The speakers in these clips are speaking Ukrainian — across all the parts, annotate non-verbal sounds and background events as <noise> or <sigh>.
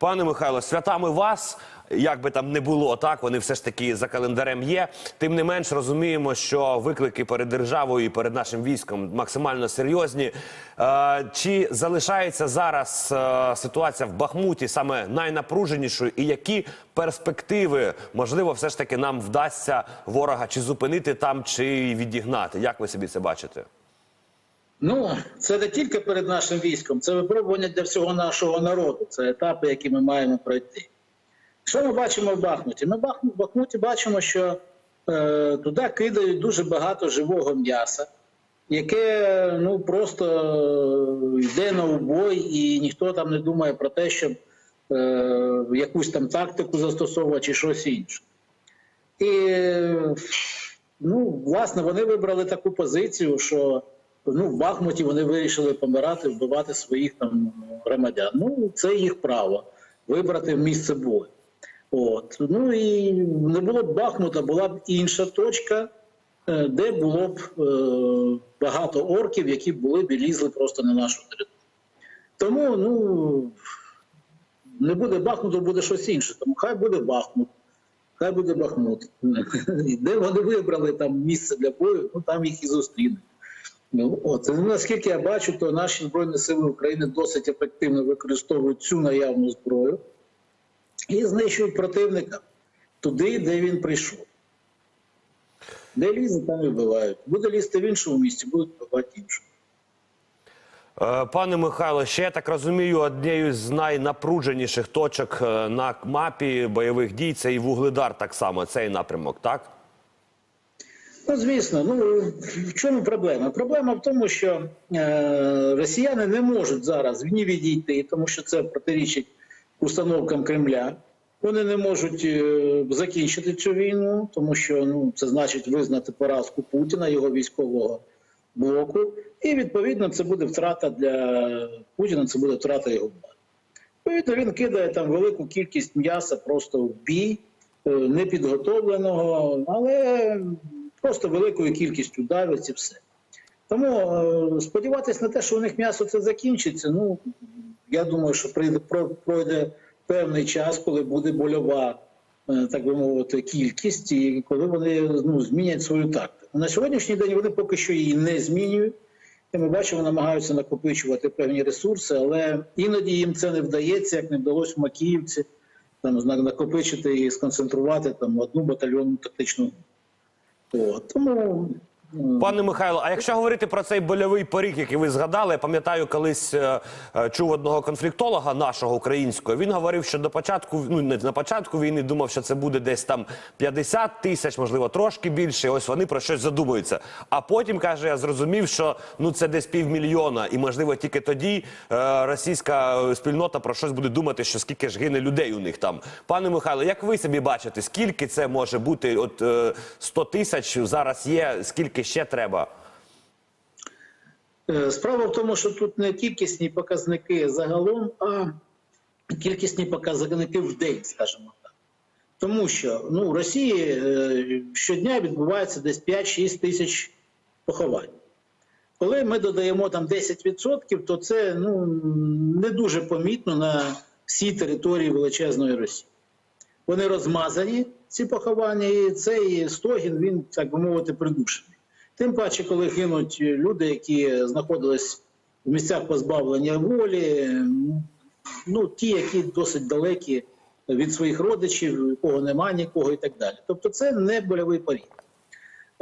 Пане Михайло, святами вас, як би там не було, так вони все ж таки за календарем є. Тим не менш розуміємо, що виклики перед державою і перед нашим військом максимально серйозні. Е, чи залишається зараз е, ситуація в Бахмуті саме найнапруженішою, і які перспективи можливо все ж таки нам вдасться ворога чи зупинити там, чи відігнати? Як ви собі це бачите? Ну, це не тільки перед нашим військом, це випробування для всього нашого народу. Це етапи, які ми маємо пройти. Що ми бачимо в Бахмуті? Ми в Бахмуті бачимо, що е, туди кидають дуже багато живого м'яса, яке ну, просто е, йде на убой, і ніхто там не думає про те, щоб е, якусь там тактику застосовувати чи щось інше. І ну, власне, вони вибрали таку позицію, що ну, в Бахмуті вони вирішили помирати, вбивати своїх там громадян. Ну, це їх право вибрати місце бою. От. Ну і не було б Бахмута, була б інша точка, е, де було б е, багато орків, які були б і лізли просто на нашу територію. Тому ну, не буде Бахмуту, буде щось інше. Тому хай буде Бахмут. Хай буде Бахмут. <laughs> Де вони вибрали там місце для бою, ну там їх і зустрінуть. Ну, от, наскільки я бачу, то наші Збройні Сили України досить ефективно використовують цю наявну зброю і знищують противника туди, де він прийшов. Де лізе, там і вбивають. Буде лізти в іншому місці, будуть вбивати іншого. Е, Пане Михайло, ще я так розумію, однією з найнапруженіших точок е, на мапі бойових дій це і Вугледар, так само цей напрямок, так? Ну, звісно, ну в чому проблема? Проблема в тому, що е, росіяни не можуть зараз ні відійти, тому що це протирічить установкам Кремля. Вони не можуть е, закінчити цю війну, тому що ну, це значить визнати поразку Путіна, його військового блоку. І відповідно це буде втрата для Путіна, це буде втрата його влади. Відповідно, він кидає там велику кількість м'яса просто в бій, е, непідготовленого, але просто великою кількістю давить і все. Тому е, сподіватися на те, що у них м'ясо це закінчиться, ну я думаю, що прийде пройде певний час, коли буде больова, е, так би мовити, кількість, і коли вони ну, змінять свою тактику. На сьогоднішній день вони поки що її не змінюють. І ми бачимо, намагаються накопичувати певні ресурси, але іноді їм це не вдається, як не вдалося в Макіївці, там накопичити і сконцентрувати там одну батальйонну тактичну. Групу. От. Пане Михайло, а якщо говорити про цей больовий поріг, який ви згадали, я пам'ятаю, колись е, е, чув одного конфліктолога нашого українського. Він говорив, що до початку, ну не на початку війни думав, що це буде десь там 50 тисяч, можливо, трошки більше. Ось вони про щось задумуються. А потім каже, я зрозумів, що ну це десь півмільйона, і можливо тільки тоді е, російська спільнота про щось буде думати, що скільки ж гине людей у них там. Пане Михайло, як ви собі бачите, скільки це може бути? От е, 100 тисяч зараз є, скільки ще треба? Е, Справа в тому, що тут не кількісні показники загалом, а кількісні показники в день, скажімо так. Тому що ну, в Росії е, щодня відбувається десь 5-6 тисяч поховань. Коли ми додаємо там 10%, то це ну, не дуже помітно на всій території величезної Росії. Вони розмазані, ці поховання, і цей стогін, він, так би мовити, придушений. Тим паче, коли гинуть люди, які знаходились в місцях позбавлення волі, ну ті, які досить далекі від своїх родичів, кого немає нікого і так далі. Тобто це не больовий поріг.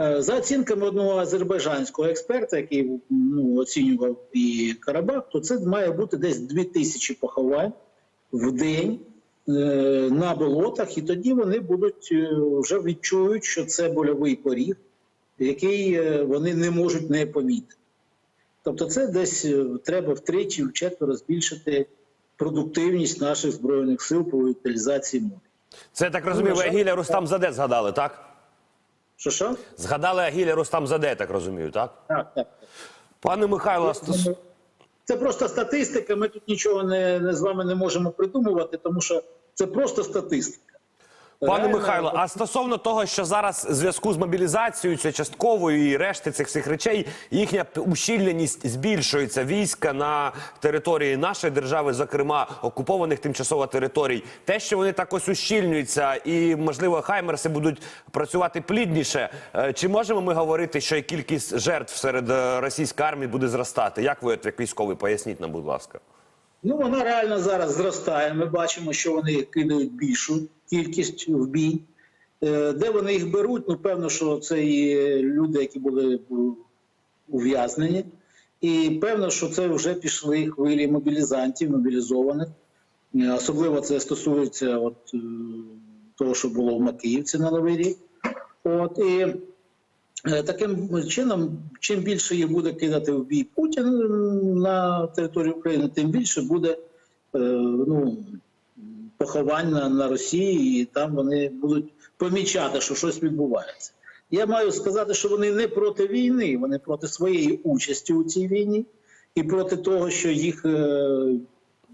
Е, За оцінками одного азербайджанського експерта, який ну, оцінював і Карабах, то це має бути десь 2000 поховань в день е, на болотах, і тоді вони будуть е, вже відчують, що це больовий поріг, який е, вони не можуть не помітити. Тобто, це десь е, треба втричі, вчетверо збільшити продуктивність наших збройних сил по утилізації моря. Це так розумію, ви Агіля Рустам Заде згадали, так? Що що? Згадали Агіля Рустам Заде, так розумію, так? Так, так. Пане Михайло. Це просто статистика. Ми тут нічого не, не з вами не можемо придумувати, тому що це просто статистика. Пане Михайло, а стосовно того, що зараз в зв'язку з мобілізацією частковою і решти цих всіх речей, їхня ущільненість збільшується війська на території нашої держави, зокрема окупованих тимчасово територій. Те, що вони так ось ущільнюються, і можливо хаймерси будуть працювати плідніше. е, Чи можемо ми говорити, що кількість жертв серед е, російської армії буде зростати? Як ви як військовий поясніть нам, будь ласка? Ну, вона реально зараз зростає. Ми бачимо, що вони кидають більшу кількість в бій. Е, Де вони їх беруть? Ну, певно, що це і люди, які були ув'язнені. І певно, що це вже пішли хвилі мобілізантів, мобілізованих. Е, Особливо це стосується от, е, того, що було в Макіївці на Новий рік. От, і Таким чином, чим більше їх буде кидати в бій Путін на території України, тим більше буде ну, поховань на, на Росії, і там вони будуть помічати, що щось відбувається. Я маю сказати, що вони не проти війни, вони проти своєї участі у цій війні і проти того, що їх е,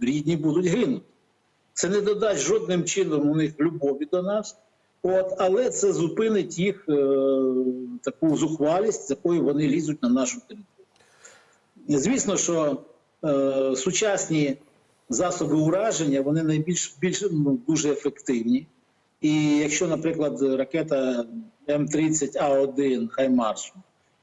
рідні будуть гинути. Це не додасть жодним чином у них любові до нас, от, але це зупинить їх е, таку зухвалість, з якою вони лізуть на нашу територію. Звісно, що е, сучасні засоби ураження вони найбільш більш, ну, дуже ефективні. І якщо, наприклад, ракета М30А1 Хаймарсу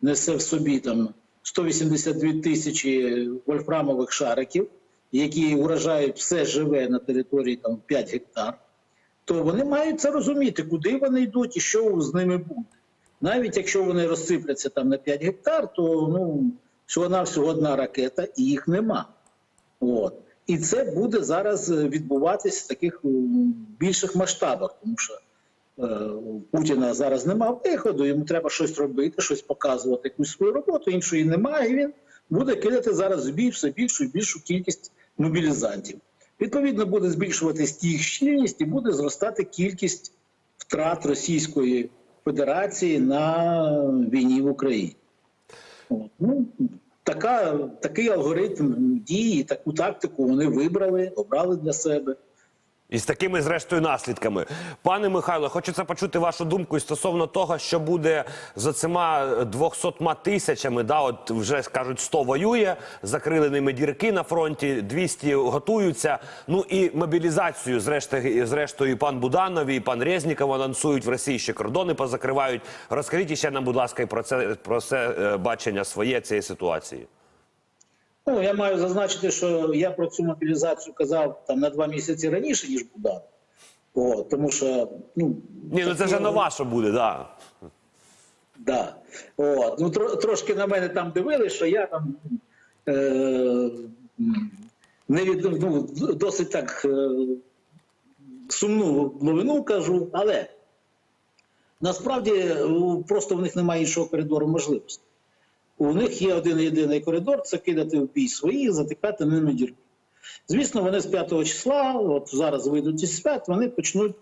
несе в собі там 182 тисячі вольфрамових шариків, які уражають все живе на території там 5 гектар, то вони мають це розуміти, куди вони йдуть і що з ними буде. Навіть якщо вони розсипляться там на 5 гектар, то ну, всього-навсього одна ракета і їх нема. От. І це буде зараз е, відбуватись в таких більших масштабах, тому що е, у Путіна зараз немає виходу, йому треба щось робити, щось показувати, якусь свою роботу, іншої немає. І він буде кидати зараз в все більшу і більшу кількість мобілізантів. Відповідно, буде збільшуватись їх щільність і буде зростати кількість втрат Російської Федерації на війні в Україні. От. Ну, така, такий алгоритм дії, таку тактику вони вибрали, обрали для себе. І з такими, зрештою, наслідками. Пане Михайло, хочеться почути вашу думку стосовно того, що буде з оцима 200 тисячами. Да, от вже кажуть, 100 воює, закрили ними дірки на фронті, 200 готуються. Ну і мобілізацію, зрештою, зрештою, пан Буданов, і пан Резніков анонсують в Росії ще кордони позакривають. Розкажіть ще нам, будь ласка, і про це про це е, бачення своє цієї ситуації. Ну, я маю зазначити, що я про цю мобілізацію казав там на два місяці раніше, ніж Будан. О, тому що ну, Ні, ну це вже нова, що буде, да. Да. От. Ну, тро, трошки на мене там дивились, що я там е, не від, ну, досить так е, сумну новину кажу, але насправді просто в них немає іншого коридору можливості. У них є один єдиний коридор це кидати в бій своїх, затикати ними дірки. Звісно, вони з 5 числа, от зараз вийдуть із свят, вони почнуть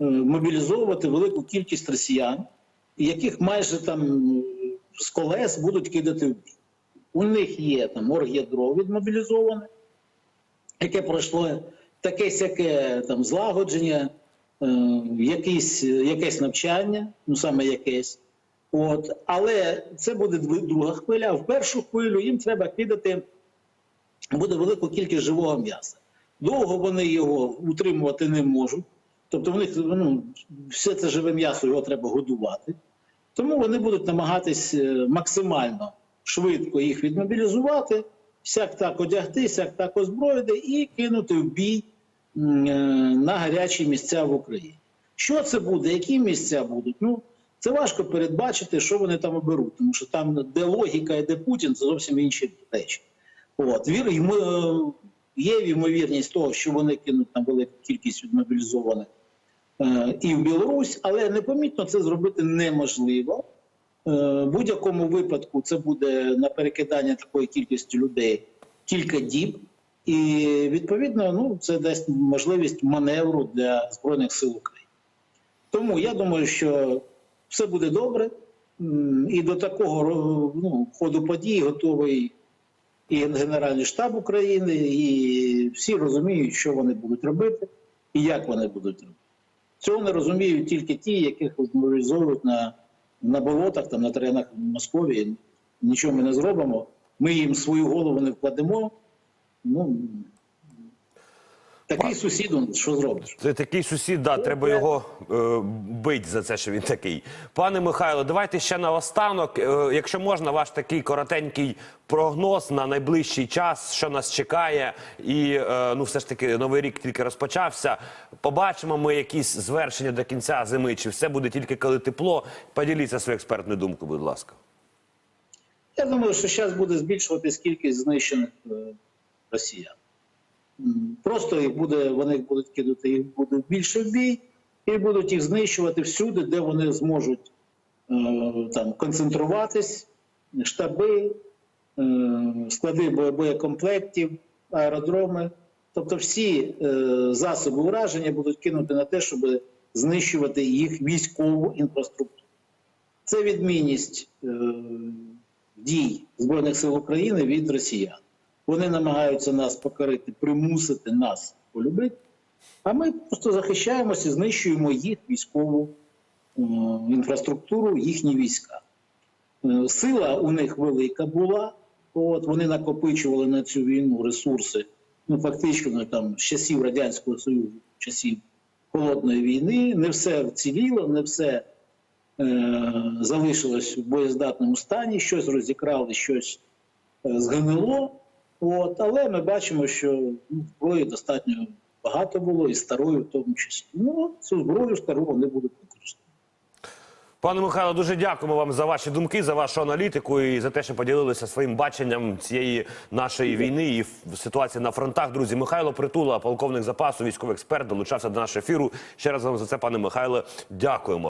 е, мобілізовувати велику кількість росіян, яких майже там е, з колес будуть кидати в бій. У них є там орг'ядро відмобілізоване, яке пройшло таке сяке там злагодження, е, якесь навчання, ну саме якесь. От, але це буде друга хвиля. В першу хвилю їм треба кидати буде велику кількість живого м'яса. Довго вони його утримувати не можуть. Тобто в них ну, все це живе м'ясо, його треба годувати. Тому вони будуть намагатись е, максимально швидко їх відмобілізувати, всяк так одягти, всяк так озброїти і кинути в бій е, на гарячі місця в Україні. Що це буде? Які місця будуть? Ну, це важко передбачити, що вони там оберуть, тому що там, де логіка і де Путін, це зовсім інші речі. От, вір, йому, є ймовірність того, що вони кинуть там велику кількість відмобілізованих е, і в Білорусь, але непомітно це зробити неможливо. Е, в будь-якому випадку це буде на перекидання такої кількості людей кілька діб, і відповідно ну, це дасть можливість маневру для Збройних сил України. Тому я думаю, що все буде добре, і до такого ну, ходу подій готовий і Генеральний штаб України, і всі розуміють, що вони будуть робити і як вони будуть робити. Цього не розуміють тільки ті, яких мобілізовують на, на болотах, там, на теренах Московії. Нічого ми не зробимо. Ми їм свою голову не вкладемо. Ну, такий сусід, що зробиш? Це такий сусід, да, треба його е, бить за це, що він такий. Пане Михайло, давайте ще наостанок. Е, якщо можна, ваш такий коротенький прогноз на найближчий час, що нас чекає, і е, ну, все ж таки новий рік тільки розпочався. Побачимо ми якісь звершення до кінця зими, чи все буде тільки коли тепло. Поділіться свою експертну думку, будь ласка. Я думаю, що зараз буде збільшуватись кількість знищених е, росіян. Просто їх буде, вони будуть кидати, їх буде більше в бій, і будуть їх знищувати всюди, де вони зможуть е, там, концентруватись, штаби, е, склади боєкомплектів, аеродроми. Тобто всі е, засоби ураження будуть кинути на те, щоб знищувати їх військову інфраструктуру. Це відмінність дій Збройних сил України від росіян. Вони намагаються нас покорити, примусити нас полюбити, а ми просто захищаємося, знищуємо їх військову е, інфраструктуру, їхні війська. Е, Сила у них велика була. От вони накопичували на цю війну ресурси. Ну, фактично, там з часів Радянського Союзу, часів холодної війни, не все вціліло, не все е, залишилось в боєздатному стані, щось розікрали, щось е, згнило. От, але ми бачимо, що ну, зброї достатньо багато було, і старої в тому числі. Ну, цю зброю стару вони будуть використовувати. Пане Михайло, дуже дякуємо вам за ваші думки, за вашу аналітику і за те, що поділилися своїм баченням цієї нашої війни і ситуації на фронтах. Друзі, Михайло Притула, полковник запасу, військовий експерт, долучався до нашого ефіру. Ще раз вам за це, пане Михайло, дякуємо.